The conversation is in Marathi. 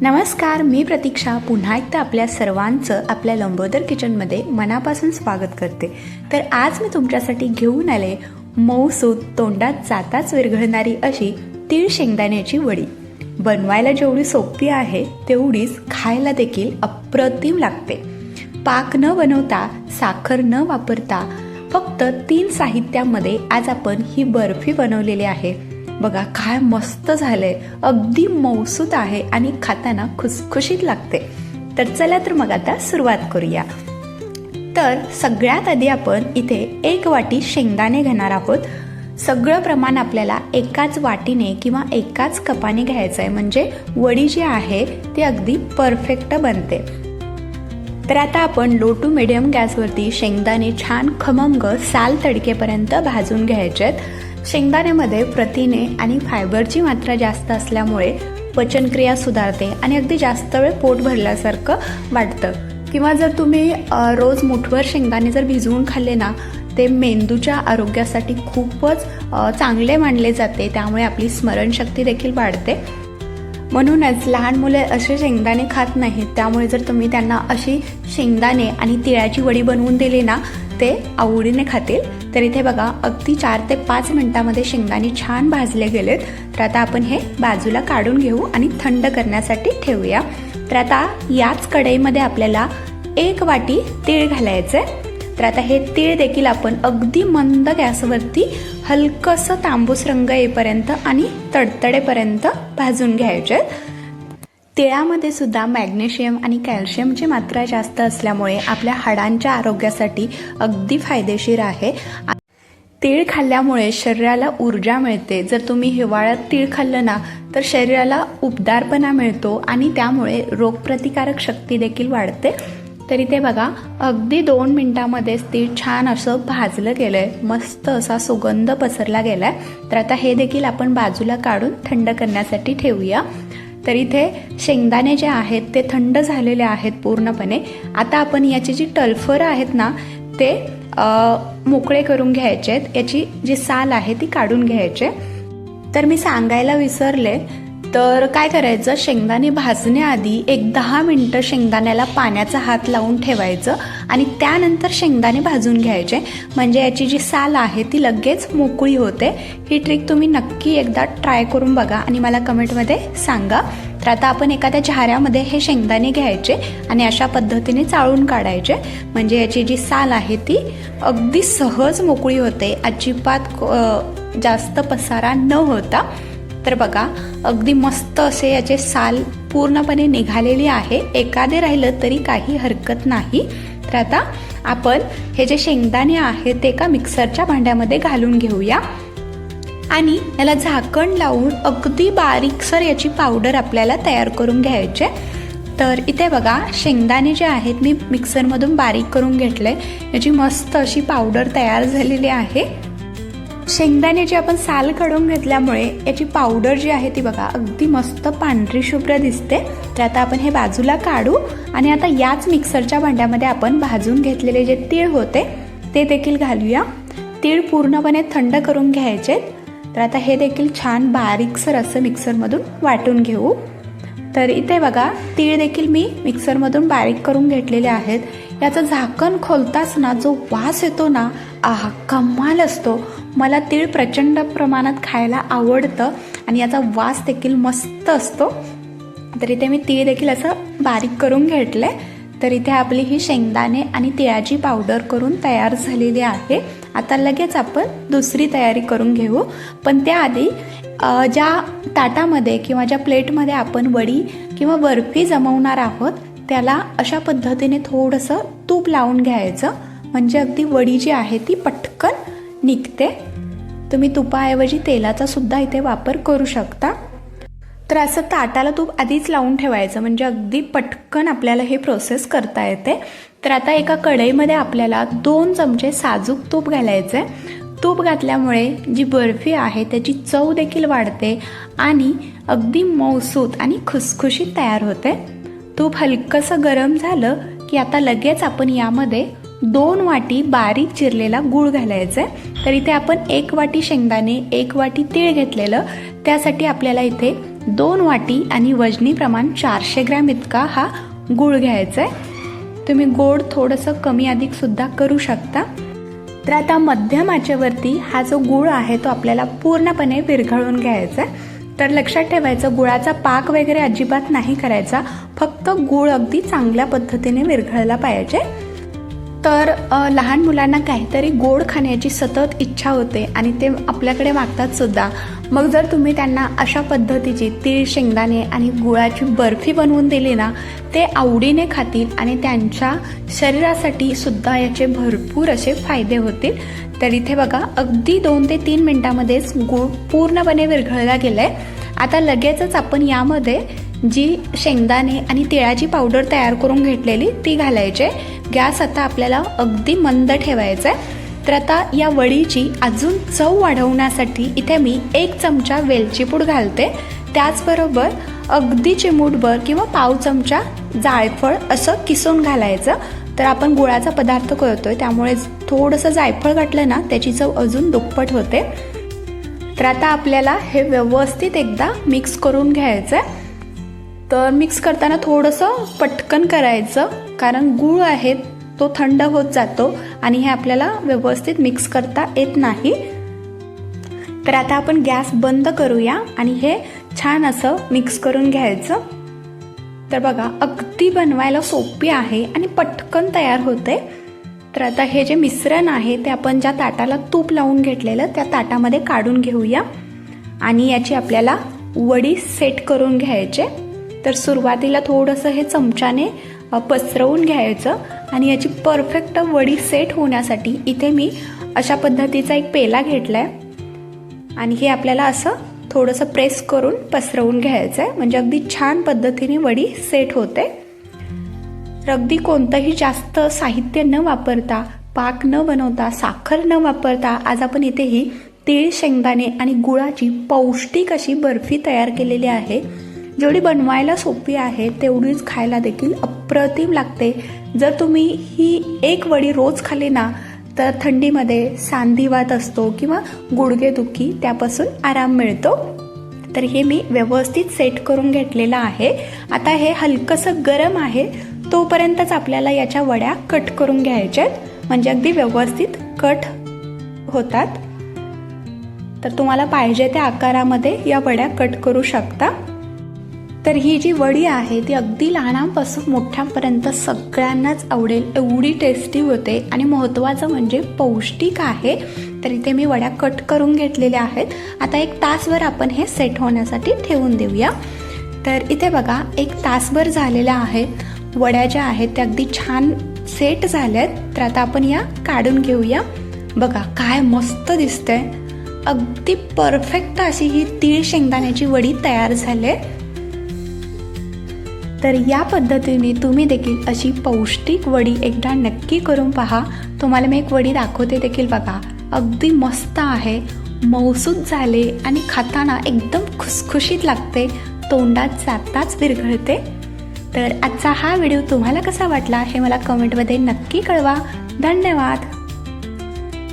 नमस्कार मी प्रतीक्षा. पुन्हा एकदा आपल्या सर्वांचं आपल्या लंबोदर किचनमध्ये मनापासून स्वागत करते. तर आज मी तुमच्यासाठी घेऊन आले मऊसूत तोंडात जाताच विरघळणारी अशी तीळ शेंगदाण्याची वडी. बनवायला जेवढी सोपी आहे तेवढीच खायला देखील अप्रतिम लागते. पाक न बनवता साखर न वापरता फक्त तीन साहित्यामध्ये आज आपण ही बर्फी बनवलेली आहे. बघा काय मस्त झालंय. अगदी मौसूत आहे आणि खाताना खुसखुशीत लागते. तर चला तर मग आता सुरुवात करूया. तर सगळ्यात आधी आपण इथे एक वाटी शेंगदाणे घेणार आहोत. सगळं प्रमाण आपल्याला एकाच वाटीने किंवा एकाच कपाने घ्यायचं आहे म्हणजे वडी जी आहे ती अगदी परफेक्ट बनते. तर आता आपण लो टू मिडियम गॅसवरती शेंगदाणे छान खमंग साल तडकेपर्यंत भाजून घ्यायचे आहेत शेंगदाण्यामध्ये प्रथिने आणि फायबरची मात्रा जास्त असल्यामुळे पचनक्रिया सुधारते आणि अगदी जास्त वेळ पोट भरल्यासारखं वाटतं. किंवा जर तुम्ही रोज मुठभर शेंगदाणे जर भिजवून खाल्ले ना ते मेंदूच्या आरोग्यासाठी खूपच चांगले मानले जाते. त्यामुळे आपली स्मरणशक्ती देखील वाढते. म्हणूनच लहान मुले असे शेंगदाणे खात नाहीत. त्यामुळे जर तुम्ही त्यांना अशी शेंगदाणे आणि तिळाची वडी बनवून दिली ना ते आवडीने खातील. तर इथे बघा अगदी चार ते पाच मिनटामध्ये शेंगदाणे छान भाजले गेलेत. तर आता आपण हे बाजूला काढून घेऊ आणि थंड करण्यासाठी ठेवूया. तर आता याच कढईमध्ये आपल्याला एक वाटी तीळ घालायचं आहे तर आता हे तीळ देखील आपण अगदी मंद गॅसवरती हलकंसं तांबूस रंग येईपर्यंत आणि तडतडेपर्यंत भाजून घ्यायचे. तिळामध्ये सुद्धा मॅग्नेशियम आणि कॅल्शियमची मात्रा जास्त असल्यामुळे आपल्या हाडांच्या आरोग्यासाठी अगदी फायदेशीर आहे. तीळ खाल्ल्यामुळे शरीराला ऊर्जा मिळते. जर तुम्ही हिवाळ्यात तीळ खाल्लं ना तर शरीराला उबदारपणा मिळतो आणि त्यामुळे रोगप्रतिकारक शक्ती देखील वाढते. तर इथे बघा अगदी दोन मिनटामध्येच ती छान असं भाजलं गेलंय. मस्त असा सुगंध पसरला गेलाय. तर आता हे देखील आपण बाजूला काढून थंड करण्यासाठी ठेवूया. तर इथे शेंगदाणे जे आहेत ते थंड झालेले आहेत पूर्णपणे. आता आपण याची जी टलफरं आहेत ना ते मोकळे करून घ्यायचे आहेत याची जी साल आहे ती काढून घ्यायचे. तर मी सांगायला विसरले तर काय करायचं? शेंगदाणे भाजण्याआधी एक दहा मिनटं शेंगदाण्याला पाण्याचा हात लावून ठेवायचं आणि त्यानंतर शेंगदाणे भाजून घ्यायचे. म्हणजे याची जी साल आहे ती लगेच मोकळी होते. ही ट्रिक तुम्ही नक्की एकदा ट्राय करून बघा आणि मला कमेंटमध्ये सांगा. तर आता आपण एखाद्या झाऱ्यामध्ये हे शेंगदाणे घ्यायचे आणि अशा पद्धतीने चाळून काढायचे. म्हणजे याची जी साल आहे ती अगदी सहज मोकळी होते. अजिबात जास्त पसारा न होता. तर बघा अगदी मस्त असे याचे साल पूर्णपणे निघालेली आहे. एखादे राहिलं तरी काही हरकत नाही. तर आता आपण हे जे शेंगदाणे आहेत ते एका मिक्सरच्या भांड्यामध्ये घालून घेऊया. आणि याला झाकण लावून अगदी बारीकसर याची पावडर आपल्याला तयार करून घ्यायचे. तर इथे बघा शेंगदाणे जे आहेत मी मिक्सरमधून बारीक करून घेतले. याची मस्त अशी पावडर तयार झालेली आहे. शेंगदाण्याची आपण साल काढून घेतल्यामुळे याची पावडर जी आहे ती बघा अगदी मस्त पांढरी शुभ्र दिसते. तर आता आपण हे बाजूला काढू आणि आता याच मिक्सरच्या भांड्यामध्ये आपण भाजून घेतलेले जे तीळ होते ते देखील घालूया. तीळ पूर्णपणे थंड करून घ्यायचे. तर आता हे देखील छान बारीकसर असं मिक्सरमधून वाटून घेऊ. तर इथे बघा तीळ देखील मी मिक्सरमधून बारीक करून घेतलेले आहेत. याचं झाकण खोलताच ना जो वास येतो ना आहा कमाल असतो. मला तीळ प्रचंड प्रमाणात खायला आवडतं आणि याचा वास देखील मस्त असतो. तर इथे मी तीळ देखील असं बारीक करून घेतले तर इथे आपली ही शेंगदाणे आणि तिळाची पावडर करून तयार झालेली आहे. आता लगेच आपण दुसरी तयारी करून घेऊ. पण त्याआधी ज्या ताटामध्ये किंवा ज्या प्लेटमध्ये आपण वडी किंवा बर्फी जमवणार आहोत त्याला अशा पद्धतीने थोडंसं तूप लावून घ्यायचं. म्हणजे अगदी वडी जी आहे ती पटकन निघते. तुम्ही तुपाऐवजी तेलाचा सुद्धा इथे वापर करू शकता. तर असं ताटाला तूप आधीच लावून ठेवायचं म्हणजे अगदी पटकन आपल्याला हे प्रोसेस करता येते. तर आता एका कढईमध्ये आपल्याला दोन चमचे साजूक तूप घालायचं आहे तूप घातल्यामुळे जी बर्फी आहे त्याची चव देखील वाढते आणि अगदी मौसूत आणि खुसखुशीत तयार होते. तूप हलकंसं गरम झालं की आता लगेच आपण यामध्ये दोन वाटी बारीक चिरलेला गूळ घालायचा आहे तर इथे आपण एक वाटी शेंगदाणे एक वाटी तीळ घेतलेलं. त्यासाठी आपल्याला इथे दोन वाटी आणि वजनी प्रमाण चारशे ग्रॅम इतका हा गूळ घ्यायचा आहे तुम्ही गोड थोडंसं कमी अधिक सुद्धा करू शकता. तर आता मध्यम आचेवरती हा जो गूळ आहे तो आपल्याला पूर्णपणे विरघळून घ्यायचा आहे तर लक्षात ठेवायचं गुळाचा पाक वगैरे अजिबात नाही करायचा. फक्त गूळ अगदी चांगल्या पद्धतीने विरघळला पाहिजे. तर लहान मुलांना काहीतरी गोड खाण्याची सतत इच्छा होते आणि ते आपल्याकडे मागतात सुद्धा. मग जर तुम्ही त्यांना अशा पद्धतीची तीळ शेंगदाणे आणि गुळाची बर्फी बनवून दिली ना ते आवडीने खातील आणि त्यांच्या शरीरासाठी सुद्धा याचे भरपूर असे फायदे होतील. तर इथे बघा अगदी दोन ते तीन मिनटामध्येच गूळ पूर्णपणे विरघळला गेलाय. आता लगेचच आपण यामध्ये जी शेंगदाणे आणि तिळाची पावडर तयार करून घेतलेली ती घालायचे गॅस आता आपल्याला अगदी मंद ठेवायचा आहे. तर आता या वडीची अजून चव वाढवण्यासाठी इथे मी एक चमचा वेलची पूड घालते. त्याचबरोबर अगदी चिमूटभर किंवा पाव चमचा जायफळ असं किसून घालायचं. तर आपण गुळाचा पदार्थ करतोय त्यामुळे थोडंसं जायफळ घातलं ना त्याची चव अजून दुप्पट होते. तर आता आपल्याला हे व्यवस्थित एकदा मिक्स करून घ्यायचं आहे तर मिक्स करताना थोडंसं पटकन करायचं कारण गूळ आहे तो थंड होत जातो आणि हे आपल्याला व्यवस्थित मिक्स करता येत नाही. तर आता आपण गॅस बंद करूया आणि हे छान असं मिक्स करून घ्यायचं. तर बघा अगदी बनवायला सोपी आहे आणि पटकन तयार होते. तर आता हे जे मिश्रण आहे ते आपण ज्या ताटाला तूप लावून घेतलेलं त्या ताटामध्ये काढून घेऊया. आणि याची आपल्याला वडी सेट करून घ्यायचे. तर सुरुवातीला थोडंसं हे चमच्याने पसरवून घ्यायचं आणि याची परफेक्ट वडी सेट होण्यासाठी इथे मी अशा पद्धतीचा एक पेला घेतला आहे आणि हे आपल्याला असं थोडंसं प्रेस करून पसरवून घ्यायचं आहे म्हणजे अगदी छान पद्धतीने वडी सेट होते. तर अगदी कोणतंही जास्त साहित्य न वापरता पाक न बनवता साखर न वापरता आज आपण इथे ही तीळ शेंगदाणे आणि गुळाची पौष्टिक अशी बर्फी तयार केलेली आहे. जेवढी बनवायला सोपी आहे तेवढीच खायला देखील अप्रतिम लागते. जर तुम्ही ही एक वडी रोज खाली ना तर थंडीमध्ये सांधिवात असतो किंवा गुडघेदुखी त्यापासून आराम मिळतो. तर हे मी व्यवस्थित सेट करून घेतलेलं आहे. आता हे हलकंसं गरम आहे तोपर्यंतच आपल्याला याच्या वड्या कट करून घ्यायच्या आहेत. म्हणजे अगदी व्यवस्थित कट होतात. तर तुम्हाला पाहिजे त्या आकारामध्ये या वड्या कट करू शकता. तर ही जी वडी आहे ती अगदी लहानांपासून मोठ्यांपर्यंत सगळ्यांनाच आवडेल एवढी टेस्टी होते. आणि महत्त्वाचं म्हणजे पौष्टिक आहे. तर इथे मी वड्या कट करून घेतलेल्या आहेत. आता एक तासभर आपण हे सेट होण्यासाठी ठेवून देऊया. तर इथे बघा एक तासभर झालेल्या आहेत वड्या ज्या आहेत त्या अगदी छान सेट झाल्यात. तर आता आपण या काढून घेऊया. बघा काय मस्त दिसतंय. अगदी परफेक्ट अशी ही तीळ शेंगदाण्याची वडी तयार झाली आहे तर या पद्धतीने तुम्ही देखील अशी पौष्टिक वडी एकदा नक्की करून पहा. तुम्हाला मी एक वडी दाखवते देखील बघा. अगदी मस्त आहे. मौसूद झाले आणि खाताना एकदम खुसखुशीत लागते. तोंडात जाताच विरघळते. तर आजचा हा व्हिडिओ तुम्हाला कसा वाटला हे मला कमेंटमध्ये नक्की कळवा. धन्यवाद.